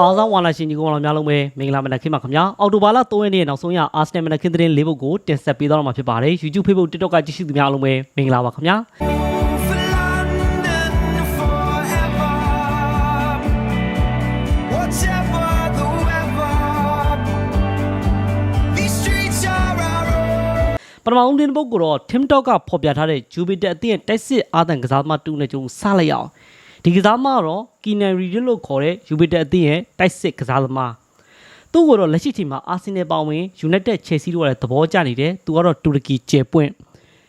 အားဆောင်ဝါလာရှင်ကြီးကောင်တော်များလုံးပဲမင်္ဂလာမနက်ခင်းပါခင်ဗျာအော်တိုဘာလ3ရက်နေ့နောက်ဆုံးရအာစနယ်မနက်ခင်းသတင်း၄ပုဒ်ကိုတင်ဆက်ပေးသွားတော့မှာဖြစ်ပါတယ် YouTube Facebook TikTok ကကြည့်ရှုသူများအားလုံးပဲမင်္ဂလာပါခင်ဗျာ For London forever. Whatever the weather, these streets are our own. ပထမဦးတင်ပုဒ်ကိုတော့ Tim Talk ကဖော်ပြထားတဲ့ Jupiter အသင်းရဲ့တိုက်စစ်အာသံကစားသမားတူနဲ့ကျုံစလိုက်အောင် ဒီကစားသမားကတော့ Kinary လို့ခေါ်တဲ့ Jupiter အသင်းရဲ့တိုက်စစ်ကစားသမားသူ့ကိုတော့လက်ရှိချိန်မှာ Arsenal ပါဝင် United Chelsea တို့ကလည်းသဘောကျနေတယ်သူကတော့တူရကီကျေပွင့်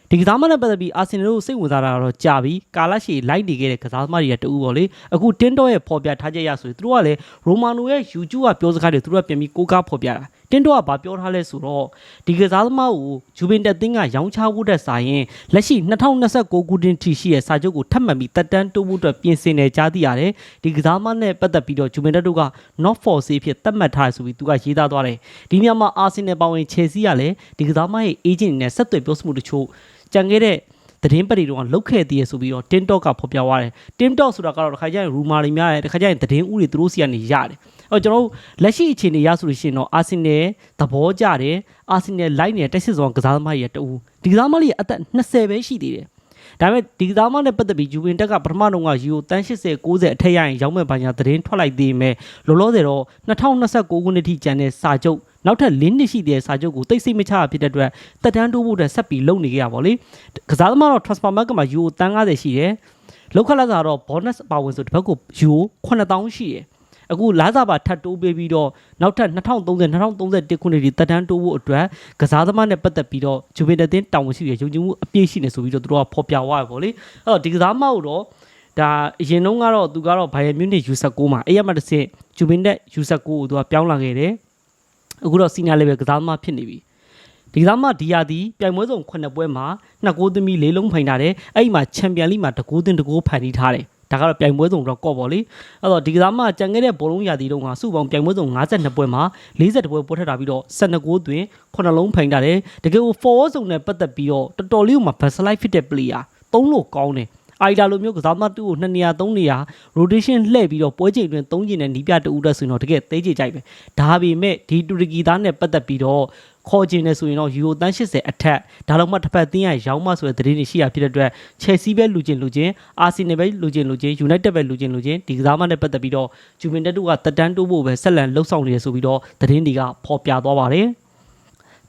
ဒီကစားမနဲ့ပတ်သက်ပြီးအာဆင်နယ်တို့စိတ်ဝင်စားတာကတော့ကြာပြီကာလရှည်လိုက်နေခဲ့တဲ့ကစားသမားတွေကတူပေါ့လေအခုတင်းတော့ရဲ့ဖော်ပြထားချက်ရဆိုရင်သူတို့ကလည်းရိုမာနိုရဲ့ YouTube ကပြောစကားတွေသူတို့ကပြန်ပြီးကိုးကားဖော်ပြတာ တင်းတော့ကဘာပြောထားလဲဆိုတော့ဒီကစားသမားကိုဂျူဗင်တက်တင်းကရောင်းချဖို့တဲ့ဆိုင်ရင်လက်ရှိ2029ခုနှစ်ထိရှိရဲ့စာချုပ်ကိုထပ်မံပြီးတက်တန်းတိုးဖို့အတွက်ပြင်ဆင်နေကြသိရတယ်ဒီကစားသမားနဲ့ပတ်သက်ပြီးတော့ဂျူဗင်တက်တို့က not for sale ဖြစ်သတ်မှတ်ထားတယ်ဆိုပြီးသူကရေးသားသွားတယ်ဒီနေရာမှာအာဆင်နယ်ပါဝင်ချယ်ဆီကလည်းဒီကစားသမားရဲ့ agent နဲ့ဆက်သွယ်ပြောဆိုမှုတချို့ကြံခဲ့တဲ့ သတင်းပတ်တွေတော့လုတ်ခဲ့သေးရဆိုပြီးတော့ TikTok ကဖော်ပြသွားတယ် TikTok ဆိုတာကတော့တစ်ခါကျရင် rumor တွေများတယ်တစ်ခါကျရင်သတင်းဥတွေသူတို့စီကနေရတယ်အော်ကျွန်တော်တို့လက်ရှိအခြေအနေရဆိုလို့ရှိရင်တော့ Arsenal သဘောကျတယ် Arsenal လိုက်နေတဲ့တက်စစ်ဆောင်ကစားသမားကြီးရတူဒီကစားသမားလေးအသက်20ပဲရှိသေးတယ် ဒါပေမဲ့ဒီကစားသမားနဲ့ပတ်သက်ပြီးယူဝင်တက်ကပထမတော့ကယူတန်း80 90အထက်ရရင်ရောက်မဲ့ဘာညာသတင်းထွက်လိုက်သေးမယ်လောလောဆယ်တော့2029ခုနှစ်ထိကျန်တဲ့စာချုပ်နောက်ထပ်၄နှစ်ရှိတဲ့စာချုပ်ကိုတိတ်ဆိတ်မချတာဖြစ်တဲ့အတွက်တက်တန်းတိုးဖို့အတွက်ဆက်ပြီးလုပ်နေကြရပါဗောလေကစားသမားတော့ transfer market မှာယူတန်း90ရှိတယ်လောက်ခက်လက်စာတော့ bonus ပါဝင်ဆိုတစ်ဘက်ကိုယူ9000ရှိတယ် အခုလာစားပါထပ်တိုးပေးပြီးတော့နောက်ထပ်2030 2031ခုနှစ်ဒီတက်တန်းတိုးဖို့အတွက်ကစားသမားနဲ့ပတ်သက်ပြီးတော့ဂျူဗင်တက်တင်တောင်းဝန်ရှိရယုံကြည်မှုအပြည့်ရှိနေဆိုပြီးတော့သူတို့ကဖော်ပြသွားရပါဗောလေအဲ့တော့ဒီကစားသမားကိုတော့ဒါအရင်တုန်းကတော့သူကတော့ဘိုင်ယန်မြူးနစ် user 6မှာအဲ့ရမှာတစ်ဆင့်ဂျူဗင်တက် user 6ကိုသူကပြောင်းလာခဲ့တယ်အခုတော့ senior level ကစားသမားဖြစ်နေပြီဒီကစားသမားဒီယာဒီပြိုင်ပွဲစုံ9ပွဲမှာနှစ်ဂိုးသွင်းပြီး၄လုံးဖိုင်ထားတယ်အဲ့ဒီမှာချန်ပီယံလိမှာတကူးသွင်းတကူးဖန်တီးထားတယ် ဒါကတော့ပြိုင်ပွဲစုံတော့ကော့ပေါ့လေအဲ့တော့ဒီကစားမကြံခဲ့တဲ့ဘောလုံးရာသီတုန်းကစုပေါင်းပြိုင်ပွဲစုံ52ပွဲမှာ40ပွဲပွဲထက်တာပြီးတော့12ဂိုးသွင်း9လုံးဖိုင်ထားတယ်တကယ်ကို forward စုံနဲ့ပတ်သက်ပြီးတော့တော်တော်လေးကိုမှ best life fit တဲ့ player သုံးလို့ကောင်းတယ် အိုင်ဒါလိုမျိုးကစားသမားတူကို2နေရာ3နေရာ rotation လှည့်ပြီးတော့ပွဲချိန်တွင်3ချိန်နဲ့နီးပြတူဦးတက်ဆိုရင်တော့တကယ်သေးချေကြိုက်ပဲဒါပေမဲ့ဒီတူရကီသားနဲ့ပတ်သက်ပြီးတော့ခေါ်ကျင်နေဆိုရင်တော့ယူရိုတန်း80အထက်ဒါတော့မှတစ်ဖက်သင်းရရောင်းမဆိုတဲ့သတင်းတွေရှိရဖြစ်တဲ့အတွက်ချယ်ဆီပဲလူချင်းလူချင်းအာဆင်နယ်ပဲလူချင်းလူချင်းယူနိုက်တက်ပဲလူချင်းလူချင်းဒီကစားမနဲ့ပတ်သက်ပြီးတော့ဂျူဗင်တက်တို့ကတက်တန်းတိုးဖို့ပဲဆက်လန်လှုပ်ဆောင်နေရဆိုပြီးတော့သတင်းတွေကဖော်ပြသွားပါတယ်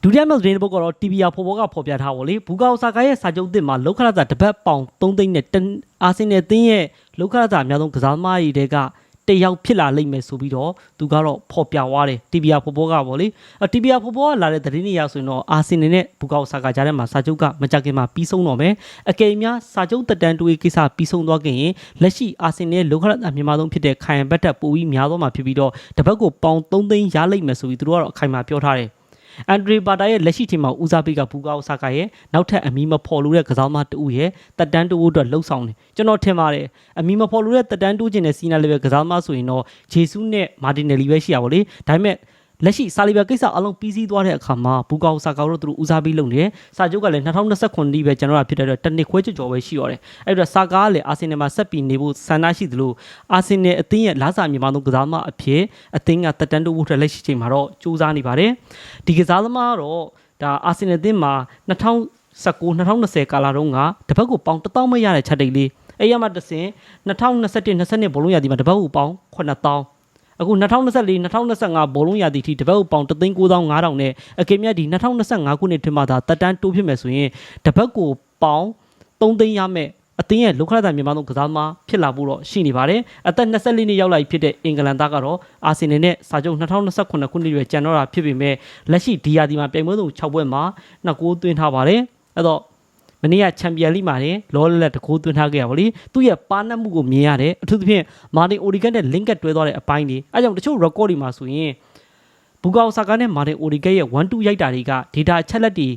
ဒုတိယမြောက်သတင်းတစ်ပုဒ်ကတော့ TBR ဖော်ပေါ်ကဖော်ပြထားပါလေဘူကာအိုဆာကာရဲ့စာချုပ်သစ်မှာလောက်ခရတာတစ်ပတ်ပေါင်3သိန်းနဲ့တန်အာဆင်နယ်သင်းရဲ့လောက်ခရတာအများဆုံးကစားသမားတွေတဲကတယောက်ဖြစ်လာလိမ့်မယ်ဆိုပြီးတော့သူကတော့ဖော်ပြသွားတယ် TBR ဖော်ပေါ်ကပေါ့လေအ TBR ဖော်ပေါ်ကလာတဲ့သတင်းတွေရဆိုရင်တော့အာဆင်နယ်နဲ့ဘူကာအိုဆာကာကြားထဲမှာစာချုပ်ကမကြခင်မှာပြီးဆုံးတော့မယ်အကယ်၍စာချုပ်တက်တန်းတွေးကိစ္စပြီးဆုံးသွားခင်ရင်လက်ရှိအာဆင်နယ်လောက်ခရတာမြန်မာဆုံးဖြစ်တဲ့ခိုင်ဘတ်တက်ပိုပြီးများသွားမှာဖြစ်ပြီးတော့တစ်ပတ်ကိုပေါင်3သိန်းရလိမ့်မယ်ဆိုပြီးသူတို့ကတော့အခိုင်အမာပြောထားတယ် အန်ဒရီဘာတာရဲ့လက်ရှိทีมမှာဦးစားပေးကဘူကာအိုဆာကာရဲ့နောက်ထပ်အမီမဖော်လို့တဲ့ကစားသမားတူရဲ့တက်တန်းတိုးဖို့အတွက်လှုပ်ဆောင်တယ်ကျွန်တော်ထင်ပါတယ်အမီမဖော်လို့တဲ့တက်တန်းတိုးခြင်းနဲ့စီနာလေးပဲကစားသမားဆိုရင်တော့ဂျေဆုနဲ့မာတင်နယ်လီပဲရှိရပါလေဒါပေမဲ့ လက်ရှိဆာလီဘာကိစ္စအလုံးပြီးစီးသွားတဲ့အခါမှာဘူကာအိုဆာကာတို့သူတို့ဦးစားပေးလုပ်နေတယ်စာချုပ်ကလည်း2029ဒီပဲကျွန်တော်တို့ဖြစ်တဲ့အတွက်တနစ်ခွဲကြော်ပဲရှိရတယ်အဲ့တော့ဆာကာကလည်းအာဆင်နယ်မှာဆက်ပြီးနေဖို့ဆန္ဒရှိသလိုအာဆင်နယ်အသင်းရဲ့လာစာမြန်မာသုံးကစားသမားအဖြစ်အသင်းကတက်တန်းတိုးဖို့အတွက်လက်ရှိချိန်မှာတော့စူးစမ်းနေပါတယ်ဒီကစားသမားကတော့ဒါအာဆင်နယ်အသင်းမှာ2019 2020ကာလတုန်းကတစ်ပတ်ကိုပေါင်1000မရတဲ့ချက်တိတ်လေးအဲ့ရမှာတစင်2021 22ဘောလုံးရာသီမှာတစ်ပတ်ကိုပေါင်9000 အခု2024 2025ဘောလုံးရာသီထိတစ်ပတ်ကိုပေါင်3,9500နဲ့အကယ်မြတ်ဒီ2025ခုနှစ်ထင်မှသာတက်တန်းတိုးဖြစ်မယ်ဆိုရင်တစ်ပတ်ကိုပေါင်3သိန်းရမယ်အသင်းရဲ့လောကရတာမြန်မာတို့ကစားသမားဖြစ်လာဖို့တော့ရှိနေပါတယ်အသက်24နှစ်ရောက်လာပြီဖြစ်တဲ့အင်္ဂလန်သားကတော့အာဆင်နယ်နဲ့စာချုပ်2029ခုနှစ်ရွယ်ကျန်တော့တာဖြစ်ပေမဲ့လက်ရှိဒီယာဒီမှာပြိုင်ပွဲဆုံး6ပွဲမှာ2ဂိုးသွင်းထားပါတယ်အဲ့တော့ မနေ့ကချန်ပီယံလိမှာတင်လောလလက်တကူသွင်းထားခဲ့ရပါလိသူ့ရဲ့ပါနတ်မှုကိုမြင်ရတယ်အထူးသဖြင့်မာတင်အိုဒီဂတ်နဲ့ link ကတွဲသွားတဲ့အပိုင်းတွေအဲကြောင့်တချို့ record တွေမှာဆိုရင်ဘူကာအိုဆာကာနဲ့မာတင်အိုဒီဂတ်ရဲ့1 2ရိုက်တာတွေက data အချက်လက်တွေ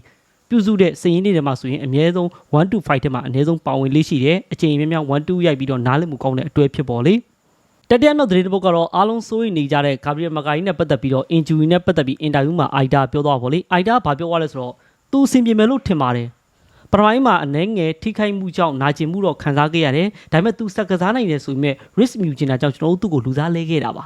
ပြုစုတဲ့စည်ရင်းတွေထဲမှာဆိုရင်အမြဲဆုံး1 to 5ထဲမှာအနည်းဆုံးပါဝင်လေးရှိတယ်အချိန်များများ1 2ရိုက်ပြီးတော့နားလည်မှုကောင်းတဲ့အတွေ့ဖြစ်ပေါ်လေတတိယမြောက်သတင်းတစ်ပုဒ်ကတော့အားလုံးစိုးရိမ်နေကြတဲ့ဂါဘရီယယ်မကာရီနဲ့ပတ်သက်ပြီးတော့ injury နဲ့ပတ်သက်ပြီး interview မှာ Aida ပြောသွားပါလေ Aida ဘာပြောသွားလဲဆိုတော့သူအဆင်ပြေမယ်လို့ထင်ပါတယ် ပထမပိုင်းမှာအနှဲငယ်ထိခိုက်မှုကြောင့်နာကျင်မှုတော့ခံစားခဲ့ရတယ်ဒါပေမဲ့သူစက်ကစားနိုင်တယ်ဆိုပေမဲ့ risk မြူချင်တာကြောင့်ကျွန်တော်တို့သူ့ကိုလူစားလဲခဲ့တာပါ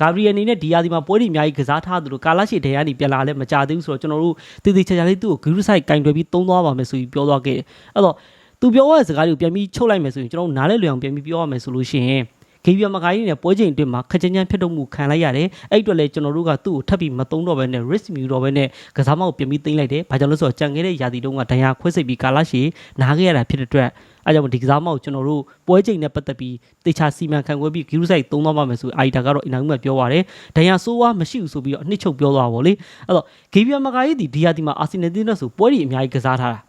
ဂါဘရီယယ်အနေနဲ့ဒီယာဒီမှာပွဲဒီအများကြီးကစားထားသလိုကာလာရှီဒဲကနေပြန်လာလဲမကြသေးဘူးဆိုတော့ကျွန်တော်တို့တည်တည်ချာချာလေးသူ့ကိုဂရုစိုက်ကင်တွယ်ပြီးသုံးသွားပါမယ်ဆိုပြီးပြောသွားခဲ့တယ်အဲ့တော့သူပြောရတဲ့စကားတွေကိုပြန်ပြီးချုပ်လိုက်မယ်ဆိုရင်ကျွန်တော်တို့နားလဲလွယ်အောင်ပြန်ပြီးပြောရမယ်ဆိုလို့ရှိရင် ဂေဘီယမကာကြီးနဲ့ပွဲချိန်အတွင်းမှာခက်ချင်ချန်ဖြစ်တော့မှုခံလိုက်ရတယ်အဲ့အတွက်လည်းကျွန်တော်တို့ကသူ့ကိုထပ်ပြီးမသုံးတော့ဘဲနဲ့ risk မြူတော့ဘဲနဲ့ကစားမောက်ပြန်ပြီးသိမ့်လိုက်တယ်ဘာကြောင့်လဲဆိုတော့ကြံခဲ့တဲ့ယာတီတုံးကဒဏ်ရာခွဲစိတ်ပြီးကာလာရှီနားခဲ့ရတာဖြစ်တဲ့အတွက်အဲကြောင့်ဒီကစားမောက်ကျွန်တော်တို့ပွဲချိန်နဲ့ပတ်သက်ပြီးတေချာစီမံခန့်ခွဲပြီးဂီရုဆိုင်သုံးသွားပါမယ်ဆိုအာရီတာကတော့အင်တာဗျူးမှာပြောပါတယ်ဒဏ်ရာဆိုးဝါးမရှိဘူးဆိုပြီးတော့အနှစ်ချုပ်ပြောသွားပါဗောလေအဲ့တော့ဂေဘီယမကာကြီးဒီဒီယာတီမှာအာဆင်နယ်တင်းနဲ့ဆိုပွဲတွေအများကြီးကစားထားတာ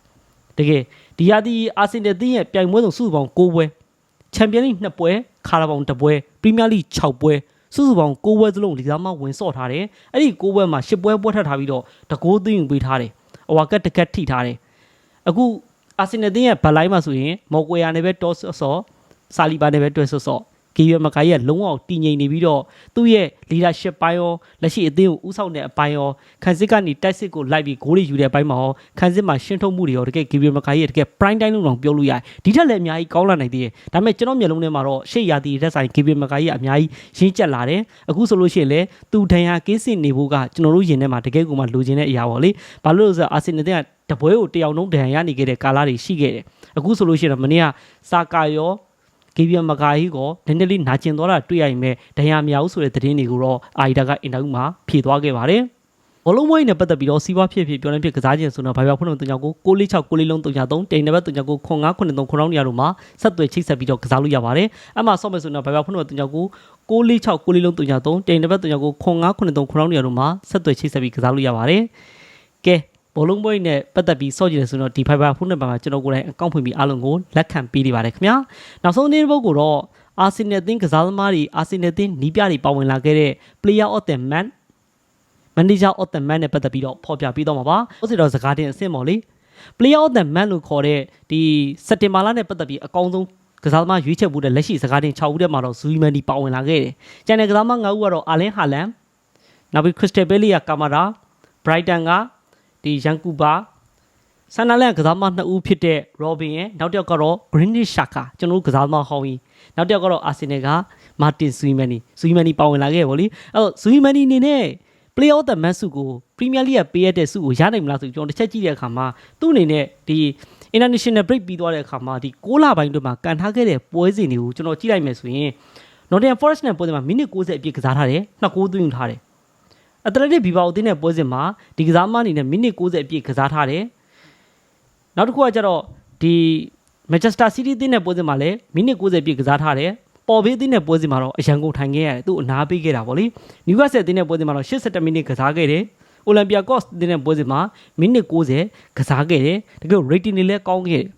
တကယ်ဒီယာတီအာဆင်နယ်တင်းရဲ့ပြိုင်ပွဲဆုံးစုစုပေါင်း6ပွဲ ချန်ပီယံလိ2ပွဲခါရာဘောင်2ပွဲပရီးမီးယားလိ6ပွဲစုစုပေါင်း6ပွဲစလုံးဒီကစားမဝင်ဆော့ထားတယ်အဲ့ဒီ6ပွဲမှာ10ပွဲပွဲထပ်ထားပြီးတော့တကိုးသိမ်းယူပေးထားတယ်အဝါကတ်တကတ်ထိထားတယ်အခုအာဆင်နယ်တင်းရဲ့ဘက်လိုင်းမှာဆိုရင်မော်ကွေယာနဲ့ပဲတောဆော့ဆော့ဆာလီဘာနဲ့ပဲတွဲဆော့ဆော့ ဂီယမကာရဲ့လုံးဝတည်ငြိမ်နေပြီးတော့သူ့ရဲ့ leadership ပိုင်းရောလက်ရှိအသင်းကိုဥဆောင်တဲ့အပိုင်းရောခန်းစစ်ကနေတိုက်စစ်ကိုလိုက်ပြီးဂိုးတွေယူတဲ့အပိုင်းမှာရောခန်းစစ်မှာရှင်းထုတ်မှုတွေရောတကယ်ဂီယမကာရဲ့တကယ် prime time လို့တော့ပြောလို့ရတယ်ဒီထက်လည်းအများကြီးကောင်းလာနိုင်သေးတယ်ဒါပေမဲ့ကျွန်တော်မျက်လုံးထဲမှာတော့ရှေ့ရာသီတက်ဆိုင်ဂီယမကာရဲ့အများကြီးရင်းကျက်လာတယ်အခုဆိုလို့ရှိရင်လည်းသူဒဏ်ရာကင်းစင်နေဖို့ကကျွန်တော်တို့ရင်ထဲမှာတကယ်ကိုမှလိုချင်တဲ့အရာပေါ့လေဘာလို့လဲဆိုတော့အာဆင်နယ်ကတပွဲကိုတယောက်လုံးဒဏ်ရာရနေခဲ့တဲ့ကာလာတွေရှိခဲ့တယ်အခုဆိုလို့ရှိရင်တော့မနေ့ကစာကာရော ဂေဘီယမကာဟီကိုနည်းနည်းလေးနာကျင်သွားတာတွေ့ရရင်ပဲဒဏ်ရာမရဘူးဆိုတဲ့သတင်းတွေကိုတော့အာရီတာကအင်တာဗျူးမှာဖြေသွားခဲ့ပါတယ်။ဘောလုံးမွေးနဲ့ပတ်သက်ပြီးတော့စီးပွားဖြစ်ဖြစ်ပြောနေဖြစ်ကစားခြင်းဆိုတော့ဘာပြောဖုန်းလုံးတုံကြောင့်ကို646 6လေးလုံးတုံကြောင့်3တိန်နံပါတ်တုံကြောင့်ကို9593 9နေရာတို့မှာဆက်သွယ်ချိတ်ဆက်ပြီးတော့ကစားလို့ရပါတယ်။အဲ့မှာဆော့မယ်ဆိုတော့ဘာပြောဖုန်းလုံးတုံကြောင့်ကို646 6လေးလုံးတုံကြောင့်3တိန်နံပါတ်တုံကြောင့်ကို9593 9နေရာတို့မှာဆက်သွယ်ချိတ်ဆက်ပြီးကစားလို့ရပါတယ်။ကဲ ဘောလုံးပွဲနဲ့ပတ်သက်ပြီးစော့ကြည့်တယ်ဆိုတော့ဒီ Fiber ဖုန်းနံပါတ်မှာကျွန်တော်ကိုယ်တိုင်အကောင့်ဖွင့်ပြီးအားလုံးကိုလက်ခံပေးနေပါတယ်ခင်ဗျာနောက်ဆုံးနေ့တစ်ပုတ်ကိုတော့အာဆင်နယ်အသင်းကစားသမားတွေအာဆင်နယ်အသင်းနီးပြတွေပါဝင်လာခဲ့တဲ့ Player of the Month Manager of the Month နဲ့ပတ်သက်ပြီးတော့ဖော်ပြပေးတော့မှာပါဟုတ်စီတော့စကားတင်အဆင့်ပေါ့လေ Player of the Month လို့ခေါ်တဲ့ဒီစက်တင်ဘာလနဲ့ပတ်သက်ပြီးအကောင်းဆုံးကစားသမားရွေးချယ်မှုတဲ့လက်ရှိစကားတင်6ဦးထဲမှာတော့ဇူီမန်ဒီပါဝင်လာခဲ့တယ်။ကျန်တဲ့ကစားသမား9ဦးကတော့အာလင်ဟာလန်နောက်ပြီးခရစ္စတယ်ဘဲလီယာကာမာရာဘရိုက်တန်က ဒီရန်ကူဘာဆန်နာလန်ကစားသမား2ဦးဖြစ်တဲ့ Robin ရဲ့နောက်တစ်ယောက်ကတော့ Greenish Shaka ကျွန်တော်တို့ကစားသမားဟောင်းကြီးနောက်တစ်ယောက်ကတော့ Arsenal က Martin Suimani Suimani ပါဝင်လာခဲ့ဗောလေအဲ့တော့ Suimani အနေနဲ့ Player of the Match ဆုကို Premier League ကပေးရတဲ့ဆုကိုရနိုင်မလားဆိုပြီးကျွန်တော်တစ်ချက်ကြည့်တဲ့အခါမှာသူ့အနေနဲ့ဒီ international break ပြီးသွားတဲ့အခါမှာဒီ6လပိုင်းတွင်မှာကန်ထားခဲ့တဲ့ပွဲစဉ်တွေကိုကျွန်တော်ကြည့်လိုက်မယ်ဆိုရင် Nottingham Forest နဲ့ပွဲစဉ်မှာမိနစ်60အပြည့်ကစားထားတယ်နှစ်ဂိုးသွင်းထားတယ် အတလက်တစ်ဘီဘာအသင်းနဲ့ပွဲစဉ်မှာဒီကစားမအနေနဲ့မိနစ်60အပြည့်ကစားထားတယ်နောက်တစ်ခုကကျတော့ဒီ Manchester City အသင်းနဲ့ပွဲစဉ်မှာလည်းမိနစ်60ပြည့်ကစားထားတယ်ပေါ်ဘေးအသင်းနဲ့ပွဲစဉ်မှာတော့အရန်ကုန်ထိုင်ခဲ့ရတယ်သူ့အနာပေးခဲ့တာဗောလေ Newcastle အသင်းနဲ့ပွဲစဉ်မှာတော့87မိနစ်ကစားခဲ့တယ် Olympia Cos အသင်းနဲ့ပွဲစဉ်မှာမိနစ်60ကစားခဲ့တယ်တကယ် rating တွေလည်းကောင်းခဲ့တယ်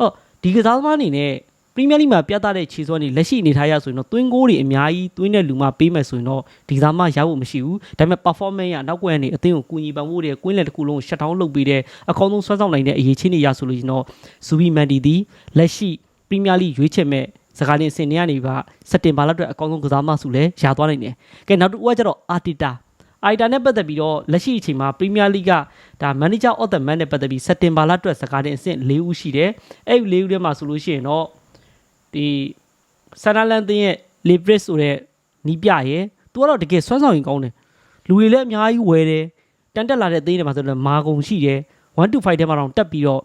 အော်ဒီကစားသမားအနေနဲ့ပ ရီးမီးယားလိမှာပြသတဲ့ခြေစွမ်းတွေလက်ရှိအနေထားရဆိုရင်တော့သွင်းဂိုးတွေအများကြီးသွင်းတဲ့လူမှပေးမယ်ဆိုရင်တော့ဒီကစားမရဖို့မရှိဘူးဒါပေမဲ့ performance ရနောက်ကွယ်ကနေအသင်းကိုကူညီပံ့ပိုးတဲ့ကွင်းလယ်တစ်ခုလုံးကို shut down လုပ်ပေးတဲ့အကောင်းဆုံးဆွမ်းဆောင်နိုင်တဲ့အရေးချင်းတွေရဆိုလို့ရှိရင်တော့ဇူဘီမန်ဒီဒီလက်ရှိပရီးမီးယားလိရွေးချယ်မဲ့စကားလေးအစင်နေရနေပါစက်တင်ဘာလအတွက်အကောင်းဆုံးကစားမဆုလည်းရသွားနိုင်တယ်ကဲနောက်တစ်ဦးကကျတော့အာတီတာအိုင်တာနဲ့ပတ်သက်ပြီးတော့လက်ရှိအချိန်မှာပရီးမီးယားလိကဒါမန်နေဂျာ of the man နဲ့ပတ်သက်ပြီးစက်တင်ဘာလအတွက်စကားတင်အဆင့်၄ဦးရှိတယ်အဲ့ဒီ၄ဦးထဲမှာဆိုလို့ရှိရင်တော့ ဒီဆန်နာလန်တင်းရဲ့ Libris ဆိုတဲ့နီးပြရဲ့သူကတော့တကယ်စွမ်းဆောင်ရင်ကောင်းတယ်လူတွေလည်းအများကြီးဝယ်တယ်တန်တက်လာတဲ့အသင်းတွေမှာဆိုတော့မာကုံရှိတယ်1 to 5ထဲမှာတော့တက်ပြီးတော့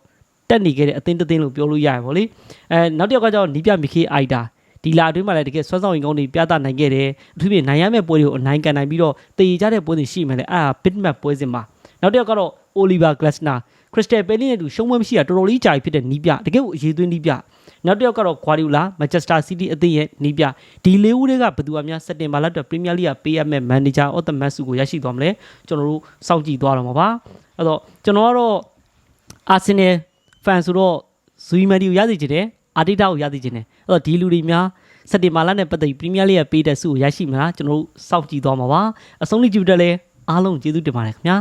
တက်နေခဲ့တဲ့အသင်းတစ်သင်းလို့ပြောလို့ရရပါလေအဲနောက်တစ်ယောက်ကကျတော့နီးပြမီခေအိုက်တာဒီလာအတွင်းမှာလည်းတကယ်ဆွမ်းဆောင်ရင်ကောင်းတွေပြသနိုင်ခဲ့တယ်အထူးဖြင့်နိုင်ရမယ့်ပွဲတွေကိုအနိုင်ကန်နိုင်ပြီးတော့တည်ကြတဲ့ပွဲတွေရှိမှလည်းအဲ့ဒါ bitmap ပွဲစဉ်မှာနောက်တစ်ယောက်ကတော့ Oliver Glasner Crystal Palace နဲ့တူရှုံးပွဲမရှိတာတော်တော်လေးကြာပြီဖြစ်တဲ့နီးပြတကယ်ကိုအရေးသွင်းနီးပြ နောက်တစ်ယောက်ကတော့ Guardiola Manchester City အသင်းရဲ့နီးပြဒီလေးဦးတွေကဘယ်သူအများစက်တင်ဘာလအတွက် Premier League ကပေးရမယ့် Manager of the Match ကိုရရှိသွားမလဲကျွန်တော်တို့စောင့်ကြည့်သွားတော့မှာပါအဲ့တော့ကျွန်တော်ကတော့ Arsenal fan ဆိုတော့ဇူီမန်ဒီကိုရစီချင်တယ်အာတီတာကိုရစီချင်တယ်အဲ့တော့ဒီလူတွေများစက်တင်ဘာလနဲ့ပတ်သက်ပြီးပရီးမီးယားလိဂ်ကပေးတဲ့ဆုကိုရရှိမလားကျွန်တော်တို့စောင့်ကြည့်သွားမှာပါအဆုံးလေးကြည့်တဲ့လဲအားလုံးကျေးဇူးတင်ပါတယ်ခင်ဗျာ